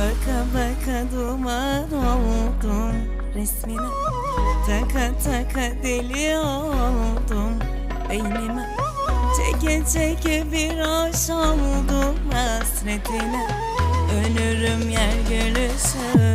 Baka baka duman oldum. Resmine Taka taka deli oldum. Beynime Çeke çeke bir aş oldum. Hasretine Ölürüm yer gülüşüne